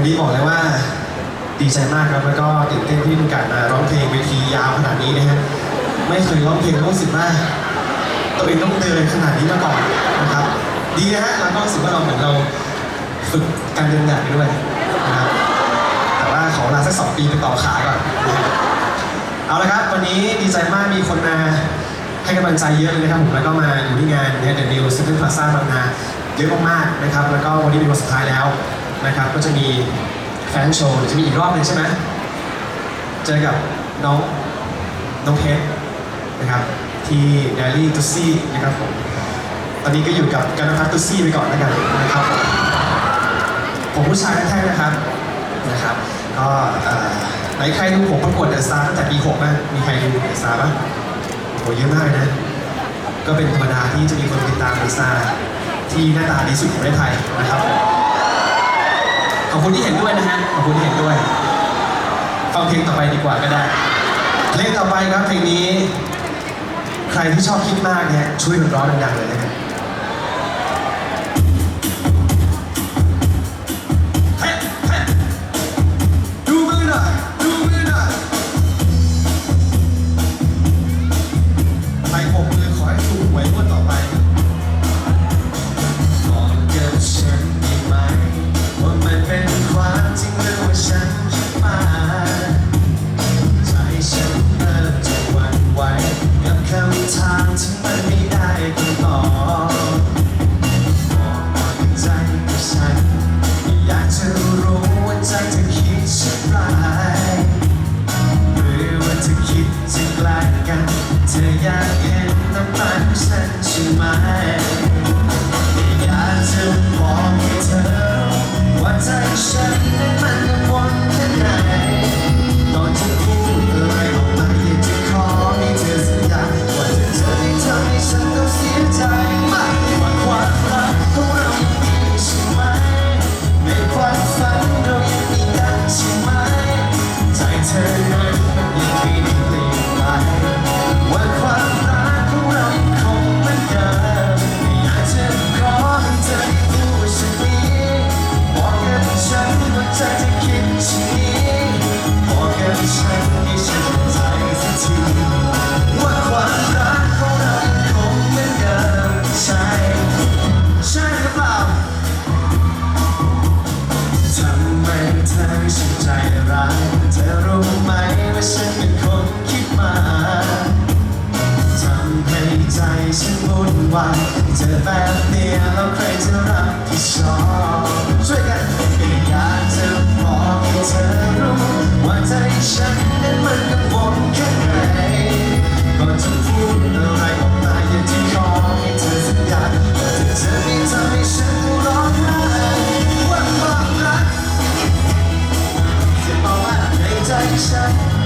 วันนี้บอกเลยว่าดีใจมากครับแล้วก็ตื่นเต้นที่มีกาสมาร้องเพลงเวทียาวขนาดนี้นะฮะไม่เคยร้องเพลงแล้วรู้สึกว่าตัวเองต้องเดินขนาดนี้มาก่อนนะครับ ดีนะฮะแล้วก็รู้สึกว่าเราเหมือนเราฝึกการเดินแบบไปด้วยนะครับแต่ว่าขอเวลาสักสองปีไปต่อขาก่อนเอาละครับ วันนี้ดีใจมากมีคนมาให้กำลังใจเยอะเลยนะครับผมแล้วก็มาอยู่ที่งานเนี่ยเดนิวซิตี้พลาซ่าบางนาเยอะมากๆนะครับ แล้วก็วันนี้เป็นวันสุดท้ายแล้ว นะครับ ก็จะมีแฟนโชว์จะมีอีกรอบหนึ่งใช่ไหมเจอกับน้องน้องเพชรนะครับที่เดลี่ตุซี่นะครับผมตอนนี้ก็อยู่กับกันพัฒน์ตุซี่ไปก่อนแล้วกันนะครับผมผมผู้ชายแท้ๆนะครับนะครับก็ไหนใครดูผมประกวดเดอะสตาร์ตั้งแต่ปี6บ้างมีใครดูเดอะสตาร์บ้างโหเยอะมากเลยนะ ก็เป็นธรรมดาที่จะมีคนติดตามเดอะสตาร์ที่หน้าตาดีสุดของประเทศไทยนะครับ ขอบคุณที่เห็นด้วยนะฮะขอบคุณที่เห็นด้วย ฟังเพลงต่อไปดีกว่าก็ได้ เพลงต่อไปครับเพลงนี้ ใครที่ชอบคิดมากเนี่ยช่วยกันร้องดังๆเลยนะครับ inside